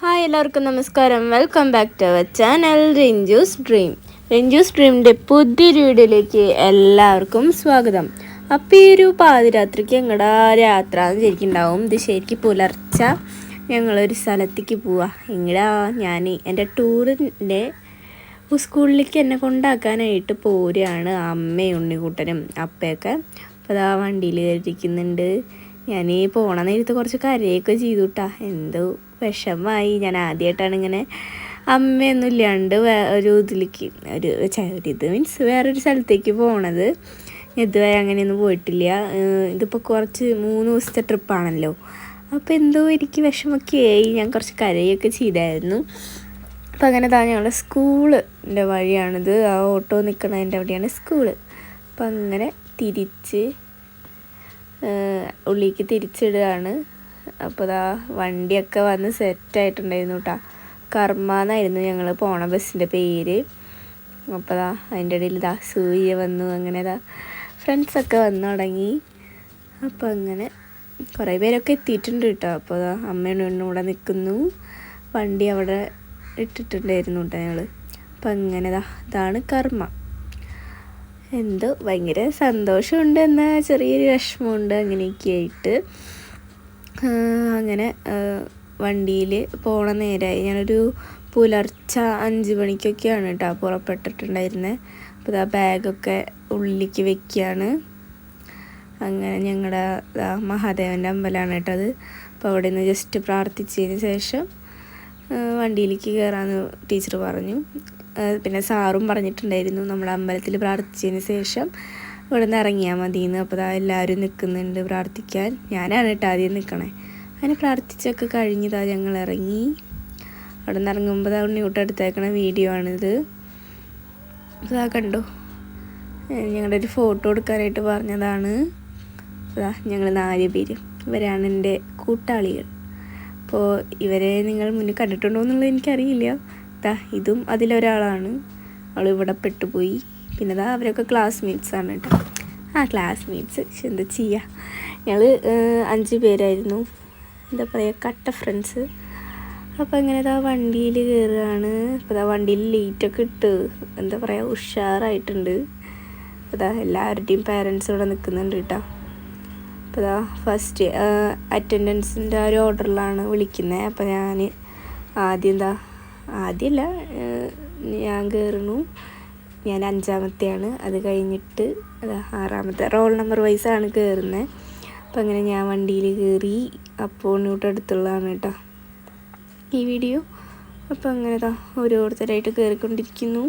Hi എല്ലാവർക്കും നമസ്കാരം. Welcome back to our channel Ranjus dream Ranjus ഡ്രീമിന്റെ പുതിയൊരു വീഡിയോയിലേക്ക് എല്ലാവർക്കും സ്വാഗതം. അപ്പോൾ ഈ ഒരു പാതിരാത്രിക്ക് ഞങ്ങളുടെ യാത്ര ശരിക്കുണ്ടാവും. ഇത് ശരിക്കും പുലർച്ച. ഞങ്ങളൊരു സ്ഥലത്തേക്ക് പോവാം. ഇങ്ങടെ ഞാൻ എന്റെ ടൂറിന്റെ സ്കൂളിലേക്ക് എന്നെ കൊണ്ടാക്കാനായിട്ട് പോരുകയാണ് അമ്മയും ഉണ്ണിക്കുട്ടനും അപ്പയൊക്കെ. അപ്പോൾ അതാ വണ്ടിയിൽ കയറിയിരിക്കുന്നുണ്ട്. ഞാൻ പോണ നേരത്ത് കുറച്ച് കരയൊക്കെ ചെയ്തു കേട്ടാ എന്തോ വിഷമമായി ഞാൻ ആദ്യമായിട്ടാണ് ഇങ്ങനെ അമ്മയൊന്നും ഇല്ലാണ്ട് ഒരു ഇതിലേക്ക് ഒരു ഇത് മീൻസ് വേറൊരു സ്ഥലത്തേക്ക് പോണത്. ഇതുവരെ അങ്ങനെയൊന്നും പോയിട്ടില്ല. ഇതിപ്പോൾ കുറച്ച് മൂന്ന് ദിവസത്തെ ട്രിപ്പാണല്ലോ അപ്പോൾ എന്തോ എനിക്ക് വിഷമൊക്കെ ആയി ഞാൻ കുറച്ച് കരയൊക്കെ ചെയ്തായിരുന്നു. അപ്പം അങ്ങനെ താ ഞങ്ങളുടെ സ്കൂളിന്റെ വഴിയാണിത്. ആ ഓട്ടോ നിൽക്കുന്നതിന്റെ അവിടെയാണ് സ്കൂൾ അപ്പം അങ്ങനെ തിരിച്ച് ഉള്ളിലേക്ക് തിരിച്ചിടുകയാണ്. അപ്പോൾ ഇതാ വണ്ടിയൊക്കെ വന്ന് സെറ്റായിട്ടുണ്ടായിരുന്നു കേട്ടോ കർമ്മ എന്നായിരുന്നു ഞങ്ങൾ പോണ ബസ്സിന്റെ പേര്. അപ്പോൾ ഇതാ അതിന്റെ ഇടയിൽ ഇതാ സൂര്യ വന്നു അങ്ങനെ ദാ ഫ്രണ്ട്സൊക്കെ വന്നു തുടങ്ങി. അപ്പോൾ അങ്ങനെ കുറേ പേരൊക്കെ എത്തിയിട്ടുണ്ട് കേട്ടോ അപ്പോൾ ഇതാ അമ്മയും എണ്ണും ഇവിടെ നിൽക്കുന്നു വണ്ടി അവിടെ ഇട്ടിട്ടുണ്ടായിരുന്നു കേട്ടോ ഞങ്ങൾ അപ്പം അങ്ങനെ ദാ ഇതാണ് കർമ്മ. എന്തോ ഭയങ്കര സന്തോഷമുണ്ട് എന്നാൽ ചെറിയൊരു വിഷമമുണ്ട് അങ്ങനെയൊക്കെ ആയിട്ട് അങ്ങനെ വണ്ടിയിൽ പോണ നേരമായി ഞാനൊരു പുലർച്ച അഞ്ച് മണിക്കൊക്കെയാണ് കേട്ടോ പുറപ്പെട്ടിട്ടുണ്ടായിരുന്നത് അപ്പോൾ ഇതാ ബാഗൊക്കെ ഉള്ളിലേക്ക് വെക്കുകയാണ് അങ്ങനെ ഞങ്ങളുടെ മഹാദേവന്റെ അമ്പലമാണ് കേട്ടോ അത്. അപ്പോൾ അവിടെ നിന്ന് ജസ്റ്റ് പ്രാർത്ഥിച്ചതിന് ശേഷം വണ്ടിയിലേക്ക് കയറാമെന്ന് ടീച്ചർ പറഞ്ഞു. പിന്നെ സാറും പറഞ്ഞിട്ടുണ്ടായിരുന്നു നമ്മുടെ അമ്പലത്തിൽ പ്രാർത്ഥിച്ചതിന് ശേഷം. ഇവിടെ നിന്ന് ഇറങ്ങിയാൽ മതിയെന്ന്. അപ്പോൾ ഇതാ എല്ലാവരും നിൽക്കുന്നുണ്ട് പ്രാർത്ഥിക്കാൻ. ഞാനാണ് കേട്ടോ ആദ്യം നിൽക്കണേ. അങ്ങനെ പ്രാർത്ഥിച്ചൊക്കെ കഴിഞ്ഞതാ ഞങ്ങൾ ഇറങ്ങി അവിടെ നിന്ന് ഇറങ്ങുമ്പോൾ അതാ ഉണ്ണിയൂട്ട് എടുത്തേക്കണ വീഡിയോ ആണിത്. അപ്പോൾ കണ്ടു? ഞങ്ങളുടെ ഒരു ഫോട്ടോ എടുക്കാനായിട്ട് പറഞ്ഞതാണ്. അതാ ഞങ്ങൾ നാല് പേര്. ഇവരാണ് എന്റെ കൂട്ടാളികൾ. അപ്പോൾ ഇവരെ നിങ്ങൾ മുന്നിൽ കണ്ടിട്ടുണ്ടോ എന്നുള്ളത് എനിക്കറിയില്ല. ദാ ഇതും അതിലൊരാളാണ്. അവൾ ഇവിടെ പെട്ടുപോയി. പിന്നെ ദാ അവരൊക്കെ ക്ലാസ്മേറ്റ്സ് ആണ് കേട്ടോ ആ ക്ലാസ്മേറ്റ്സ് എന്താ ചെയ്യുക ഞങ്ങൾ അഞ്ച് പേരായിരുന്നു. എന്താ പറയുക കട്ട ഫ്രണ്ട്സ് അപ്പോൾ അങ്ങനെ ദാ വണ്ടിയിൽ കയറുകയാണ് അപ്പോൾ ദാ വണ്ടിയിൽ ലൈറ്റൊക്കെ ഇട്ട് എന്താ പറയുക ഉഷാറായിട്ടുണ്ട്. അപ്പോൾ ദാ എല്ലാവരുടെയും പാരൻസ് ഇവിടെ നിൽക്കുന്നുണ്ട് കേട്ടോ അപ്പോൾ ദാ ഫസ്റ്റ് അറ്റൻഡൻസിന്റെ ഒരു ഓർഡറിലാണ് വിളിക്കുന്നത് അപ്പോൾ ഞാൻ ആദ്യം എന്താ ആദ്യമല്ല ഞാൻ കയറുന്നു ഞാൻ അഞ്ചാമത്തെയാണ്. അത് കഴിഞ്ഞിട്ട് അതാ ആറാമത്തെ. റോൾ നമ്പർ വൈസാണ് കയറുന്നത് അപ്പോൾ അങ്ങനെ ഞാൻ വണ്ടിയിൽ കയറി അപ്പോൾ ഇങ്ങോട്ട് അടുത്തുള്ളതാണ് കേട്ടോ ഈ വീഡിയോ. അപ്പോൾ അങ്ങനെ താ ഓരോരുത്തരായിട്ട് കയറിക്കൊണ്ടിരിക്കുന്നു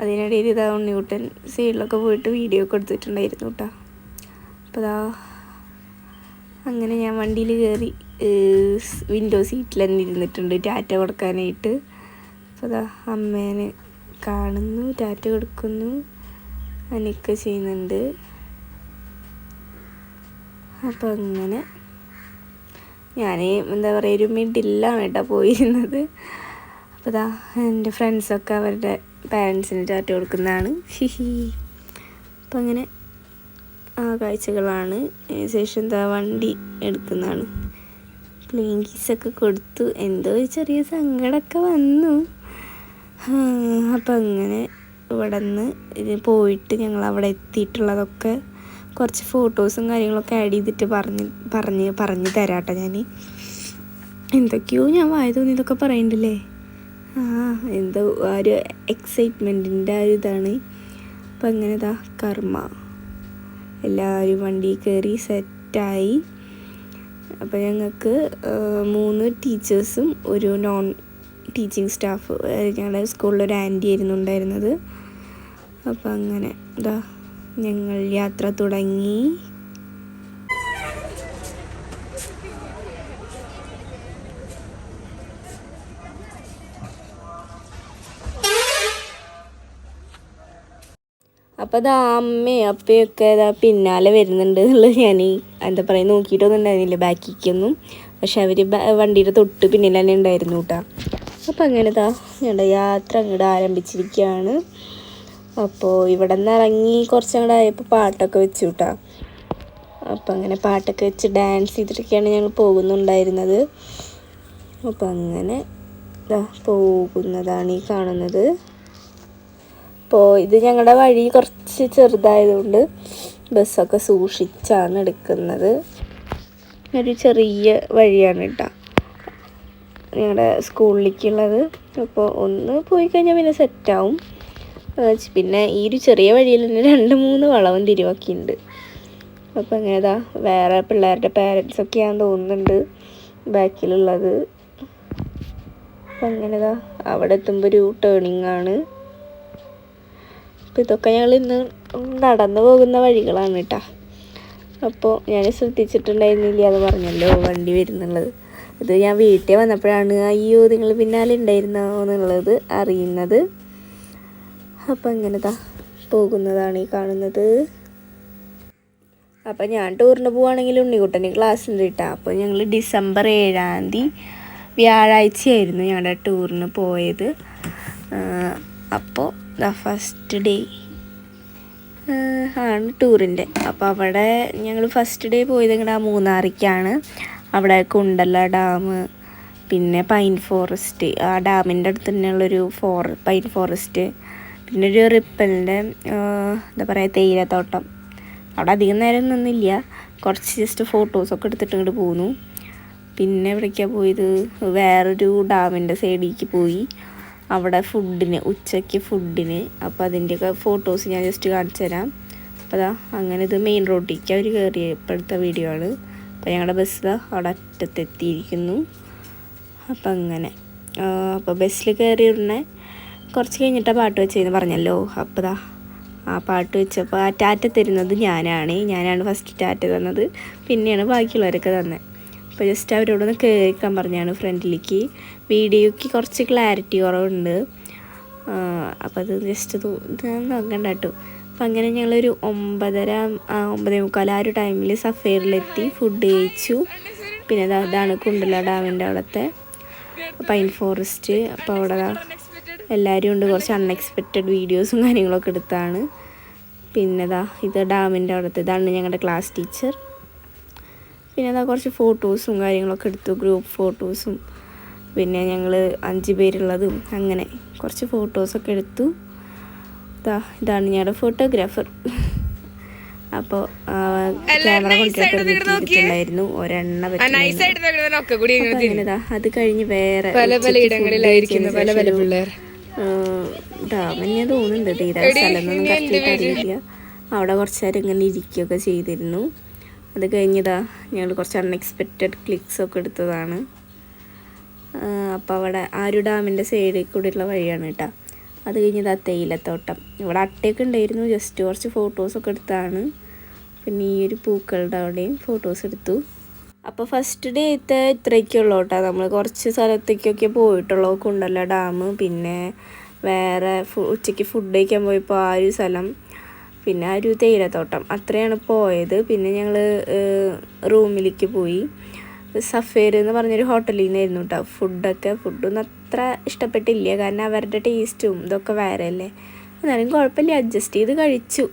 അതിനിടയിൽ ഇതാ ഉണ്ണിക്കുട്ടൻ സൈഡിലൊക്കെ പോയിട്ട് വീഡിയോ ഒക്കെ എടുത്തിട്ടുണ്ടായിരുന്നു കേട്ടോ. അപ്പോൾ ഇതാ അങ്ങനെ ഞാൻ വണ്ടിയിൽ കയറി വിൻഡോ സീറ്റിൽ തന്നെ ഇരുന്നിട്ടുണ്ട് ടാറ്റ കൊടുക്കാനായിട്ട്. അപ്പോൾ അതാ അമ്മേനെ കാണുന്നു ടാറ്റ കൊടുക്കുന്നു അനിക്ക ചെയ്യുന്നുണ്ട്. അപ്പം അങ്ങനെ ഞാൻ എന്താ പറയുക ഒരു മിഡിലാണ് കേട്ടോ പോയിരുന്നത്. അപ്പോൾ ഇതാ എന്റെ ഫ്രണ്ട്സൊക്കെ അവരുടെ പാരൻസിന് ടാറ്റ കൊടുക്കുന്നതാണ്. ഹിഹി അപ്പം അങ്ങനെ ആ കാഴ്ചകളാണ്. ശേഷം എന്താ വണ്ടി എടുക്കുന്നതാണ്. പ്ലെയിൻ കീസൊക്കെ കൊടുത്തു. എന്തോ ഒരു ചെറിയ സങ്കടമൊക്കെ വന്നു. അപ്പം അങ്ങനെ ഇവിടെ നിന്ന് ഇത് പോയിട്ട് ഞങ്ങൾ അവിടെ എത്തിയിട്ടുള്ളതൊക്കെ കുറച്ച് ഫോട്ടോസും കാര്യങ്ങളൊക്കെ ആഡ് ചെയ്തിട്ട് പറഞ്ഞ് പറഞ്ഞ് പറഞ്ഞ് തരാട്ടോ ഞാൻ എന്തൊക്കെയോ ഞാൻ വായ തോന്നിയതൊക്കെ പറയണ്ടല്ലേ? ആ എന്തോ ആ ഒരു എക്സൈറ്റ്മെന്റിന്റെ ആ ഒരു ഇതാണ്. അപ്പം അങ്ങനെ ഇതാ കർമ്മ. എല്ലാവരും വണ്ടി കയറി സെറ്റായി അപ്പോൾ ഞങ്ങൾക്ക് മൂന്ന് ടീച്ചേഴ്സും ഒരു നോൺ ടീച്ചിങ് സ്റ്റാഫ് ഞങ്ങളുടെ സ്കൂളിൽ ഒരു ആന്റി ആയിരുന്നു ഉണ്ടായിരുന്നത്. അപ്പം അങ്ങനെ ഇതാ ഞങ്ങൾ യാത്ര തുടങ്ങി. അപ്പോൾ അത് അമ്മയും അപ്പയൊക്കെ ഇതാ പിന്നാലെ വരുന്നുണ്ട് എന്നുള്ളത് ഞാൻ എന്താ പറയുക നോക്കിയിട്ടൊന്നും ഉണ്ടായിരുന്നില്ല ബാക്കിക്കൊന്നും. പക്ഷെ അവർ വണ്ടിയുടെ തൊട്ട് പിന്നിൽ തന്നെ ഉണ്ടായിരുന്നു കേട്ടോ അപ്പോൾ അങ്ങനെ ഇതാ ഞങ്ങളുടെ യാത്ര അങ്ങോട്ട് ആരംഭിച്ചിരിക്കുകയാണ് അപ്പോൾ ഇവിടെ നിന്ന് ഇറങ്ങി കുറച്ചങ്ങോട്ട് ആയപ്പോൾ പാട്ടൊക്കെ വെച്ചു കേട്ടോ അപ്പോൾ അങ്ങനെ പാട്ടൊക്കെ വെച്ച് ഡാൻസ് ചെയ്തിട്ടൊക്കെയാണ് ഞങ്ങൾ പോകുന്നുണ്ടായിരുന്നത്. അപ്പം അങ്ങനെ പോകുന്നതാണ് ഈ കാണുന്നത്. അപ്പോൾ ഇത് ഞങ്ങളുടെ വഴി കുറച്ച് ചെറുതായതുകൊണ്ട് ബസ്സൊക്കെ സൂക്ഷിച്ചാണ് എടുക്കുന്നത്. ഒരു ചെറിയ വഴിയാണ് കേട്ടോ ഞങ്ങളുടെ സ്കൂളിലേക്കുള്ളത്. അപ്പോൾ ഒന്ന് പോയി കഴിഞ്ഞാൽ പിന്നെ സെറ്റാവും. പിന്നെ ഈ ഒരു ചെറിയ വഴിയിൽ തന്നെ രണ്ട് മൂന്ന് വളവും തിരിവൊക്കെ ഉണ്ട് അപ്പോൾ അങ്ങനെതാ വേറെ പിള്ളേരുടെ പേരൻസൊക്കെയാണെന്ന് തോന്നുന്നുണ്ട് ബാക്കിലുള്ളത്. അപ്പം അങ്ങനെതാ അവിടെ എത്തുമ്പോൾ ഒരു ടേണിംഗ് ആണ്. അപ്പോൾ ഇതൊക്കെ ഞങ്ങൾ ഇന്ന് നടന്നു പോകുന്ന വഴികളാണ് കേട്ടോ അപ്പോൾ ഞാൻ ശ്രദ്ധിച്ചിട്ടുണ്ടായിരുന്നില്ല അത് പറഞ്ഞല്ലോ വണ്ടി വരുന്നുള്ളത്. ഇത് ഞാൻ വീട്ടിൽ വന്നപ്പോഴാണ് അയ്യോ നിങ്ങൾ പിന്നാലെ ഉണ്ടായിരുന്നോ എന്നുള്ളത് അറിയുന്നത്. അപ്പം അങ്ങനെതാ പോകുന്നതാണ് ഈ കാണുന്നത്. അപ്പം ഞാൻ ടൂറിന് പോവുകയാണെങ്കിൽ ഉണ്ണിക്കുട്ടന് ക്ലാസ് ഉണ്ട് കേട്ടോ. അപ്പോൾ ഞങ്ങൾ ഡിസംബർ ഏഴാം തീയതി വ്യാഴാഴ്ചയായിരുന്നു ഞങ്ങളുടെ ടൂറിന് പോയത്. അപ്പോൾ ദ ഫസ്റ്റ് ഡേ ആണ് ടൂറിന്റെ. അപ്പോൾ അവിടെ ഞങ്ങൾ ഫസ്റ്റ് ഡേ പോയത് ഇങ്ങടെ മൂന്നാറിക്കാണ്. അവിടെ കുണ്ടല ഡാം. പിന്നെ പൈൻ ഫോറസ്റ്റ്. ആ ഡാമിന്റെ അടുത്ത് തന്നെയുള്ളൊരു ഫോർ പൈൻ ഫോറസ്റ്റ്. പിന്നെ ഒരു റിപ്പലിന്റെ എന്താ പറയുക തേയിലത്തോട്ടം. അവിടെ അധികം നേരം നിന്നില്ല. കുറച്ച് ജസ്റ്റ് ഫോട്ടോസൊക്കെ എടുത്തിട്ട് ഇങ്ങോട്ട് പോന്നു. പിന്നെ എവിടേക്കാണ് പോയത്? വേറൊരു ഡാമിന്റെ സൈഡിലേക്ക് പോയി. അവിടെ ഫുഡിന് ഉച്ചയ്ക്ക് ഫുഡിന്. അപ്പോൾ അതിന്റെയൊക്കെ ഫോട്ടോസ് ഞാൻ ജസ്റ്റ് കാണിച്ചു തരാം അപ്പോൾ അതാ അങ്ങനെ ഇത് മെയിൻ റോഡിലേക്ക് അവർ കയറിയപ്പോഴത്തെ വീഡിയോ ആണ്. അപ്പോൾ ഞങ്ങളുടെ ബസ് അവിടെ അറ്റത്തെത്തിയിരിക്കുന്നു. അപ്പം അങ്ങനെ. അപ്പോൾ ബസ്സിൽ കയറി ഉടനെ കുറച്ച് കഴിഞ്ഞിട്ടാണ് പാട്ട് വെച്ചതെന്ന് പറഞ്ഞല്ലോ. അപ്പോൾ ദാ ആ പാട്ട് വെച്ചപ്പോൾ ആ ടാറ്റ തരുന്നത് ഞാനാണ്. ഞാനാണ് ഫസ്റ്റ് ടാറ്റ തന്നത്. പിന്നെയാണ് ബാക്കിയുള്ളവരൊക്കെ തന്നത് അപ്പോൾ ജസ്റ്റ് അവരോടൊന്ന് കയറിക്കാൻ പറഞ്ഞാണ് ഫ്രണ്ടിലേക്ക്. വീഡിയോയ്ക്ക് കുറച്ച് ക്ലാരിറ്റി കുറവുണ്ട്. അപ്പോൾ അത് ജസ്റ്റ് നോക്കണ്ട കേട്ടോ അപ്പം അങ്ങനെ ഞങ്ങളൊരു ഒമ്പതര ഒമ്പതേ മുക്കാൽ ആ ഒരു ടൈമിൽ സഫേറിലെത്തി ഫുഡ് കഴിച്ചു. പിന്നെ അതാണ് കുണ്ടല ഡാമിന്റെ അവിടുത്തെ പൈൻ ഫോറസ്റ്റ് അപ്പോൾ അവിടെ എല്ലാവരും ഉണ്ട്. കുറച്ച് അൺഎക്സ്പെക്റ്റഡ് വീഡിയോസും കാര്യങ്ങളൊക്കെ എടുത്താണ്. പിന്നെ ഇതാ ഇത് ഡാമിന്റെ അവിടുത്തെ ഇതാണ് ഞങ്ങളുടെ ക്ലാസ് ടീച്ചർ പിന്നെ അതാ കുറച്ച് ഫോട്ടോസും കാര്യങ്ങളൊക്കെ എടുത്തു ഗ്രൂപ്പ് ഫോട്ടോസും പിന്നെ ഞങ്ങൾ അഞ്ച് പേരുള്ളതും അങ്ങനെ കുറച്ച് ഫോട്ടോസൊക്കെ എടുത്തു. ഇതാ ഇതാണ് ഞങ്ങളുടെ ഫോട്ടോഗ്രാഫർ അപ്പോ ക്യാമറ കൊണ്ടിട്ടുണ്ടായിരുന്നു ഒരെണ്ണ അങ്ങനെതാ അത് കഴിഞ്ഞ് വേറെ പല പല ഇടങ്ങളിലായിരിക്കുന്നു പല പല പിള്ളേർ. ഡാമെന്നെ തോന്നുന്നുണ്ട് ഇതാ സ്ഥലമൊന്നും കറക്റ്റായിട്ട് അറിയില്ല. അവിടെ കുറച്ച് നേരം ഇങ്ങനെ ഇരിക്കുകയൊക്കെ ചെയ്തിരുന്നു. അത് കഴിഞ്ഞതാ ഞങ്ങൾ കുറച്ച് അൺഎക്സ്പെക്റ്റഡ് ക്ലിക്സ് ഒക്കെ എടുത്തതാണ്. അപ്പോൾ അവിടെ ആ ഒരു ഡാമിന്റെ സൈഡിൽ കൂടെയുള്ള വഴിയാണ് കേട്ടോ. അത് കഴിഞ്ഞതാ തേയിലത്തോട്ടം. ഇവിടെ അട്ടയൊക്കെ ഉണ്ടായിരുന്നു ജസ്റ്റ് കുറച്ച് ഫോട്ടോസൊക്കെ എടുത്താണ് പിന്നെ ഈ ഒരു പൂക്കളുടെ അവിടെയും ഫോട്ടോസ് എടുത്തു. അപ്പോൾ ഫസ്റ്റ് ഡേത്തെ ഇത്രയൊക്കെയുള്ളൂ കേട്ടോ. നമ്മൾ കുറച്ച് സ്ഥലത്തേക്കൊക്കെ പോയിട്ടുള്ളൂ കുണ്ടല്ല ഡാം. പിന്നെ വേറെ ഉച്ചയ്ക്ക് ഫുഡ് കഴിക്കാൻ പോയപ്പോൾ ആ ഒരു സ്ഥലം. പിന്നെ ആ ഒരു തേയിലത്തോട്ടം. അത്രയാണ് പോയത്. പിന്നെ ഞങ്ങൾ റൂമിലേക്ക് പോയി. സഫേർ എന്ന് പറഞ്ഞൊരു ഹോട്ടലിൽ നിന്നായിരുന്നു കേട്ടോ ഫുഡൊക്കെ ഫുഡൊന്നും അത്ര ഇഷ്ടപ്പെട്ടില്ല. കാരണം അവരുടെ ടേസ്റ്റും ഇതൊക്കെ വേറെ അല്ലേ. എന്നാലും കുഴപ്പമില്ല. അഡ്ജസ്റ്റ് ചെയ്ത് കഴിച്ചു.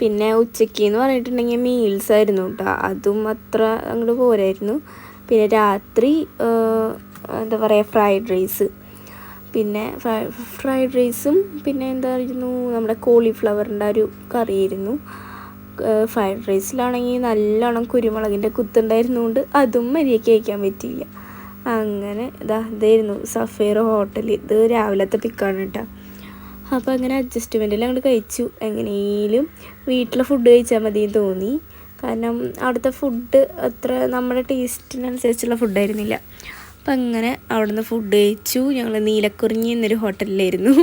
പിന്നെ ഉച്ചയ്ക്ക് എന്ന് പറഞ്ഞിട്ടുണ്ടെങ്കിൽ മീൽസ് ആയിരുന്നു കേട്ടോ അതും അത്ര അങ്ങോട്ട് പോരായിരുന്നു. പിന്നെ രാത്രി എന്താ പറയുക ഫ്രൈഡ് റൈസ്. പിന്നെ ഫ്രൈഡ് റൈസും പിന്നെ എന്തായിരുന്നു നമ്മുടെ കോളിഫ്ലവറിന്റെ ഒരു കറിയായിരുന്നു. ഫ്രൈഡ് റൈസിലാണെങ്കിൽ നല്ലോണം കുരുമുളകിന്റെ കുത്തുണ്ടായിരുന്നുകൊണ്ട് അതും മര്യാദയ്ക്ക് കഴിക്കാൻ പറ്റിയില്ല. അങ്ങനെ ഇതാ ഇതായിരുന്നു സഫേർ ഹോട്ടൽ ഇത് രാവിലത്തെ പിക്കാണ് കേട്ടോ അപ്പോൾ അങ്ങനെ അഡ്ജസ്റ്റ്മെന്റിൽ അങ്ങോട്ട് കഴിച്ചു. എങ്ങനെയും വീട്ടിലെ ഫുഡ് കഴിച്ചാൽ മതി എന്ന് തോന്നി. കാരണം അവിടുത്തെ ഫുഡ് അത്ര നമ്മുടെ ടേസ്റ്റിനനുസരിച്ചുള്ള ഫുഡായിരുന്നില്ല അപ്പം അങ്ങനെ അവിടുന്ന് ഫുഡ് കഴിച്ചു. ഞങ്ങൾ നീലക്കുറിഞ്ഞി എന്നൊരു ഹോട്ടലിലായിരുന്നു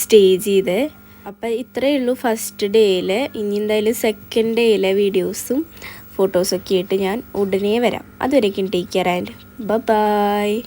സ്റ്റേ ചെയ്ത്. അപ്പം ഇത്രയേ ഉള്ളൂ ഫസ്റ്റ് ഡേയിലെ ഇനി എന്തായാലും സെക്കൻഡ് ഡേയിലെ വീഡിയോസും ഫോട്ടോസൊക്കെ ആയിട്ട് ഞാൻ ഉടനെ വരാം. അതുവരേക്കും ടേക്ക് കെയർ ആൻഡ് ബ ബായ്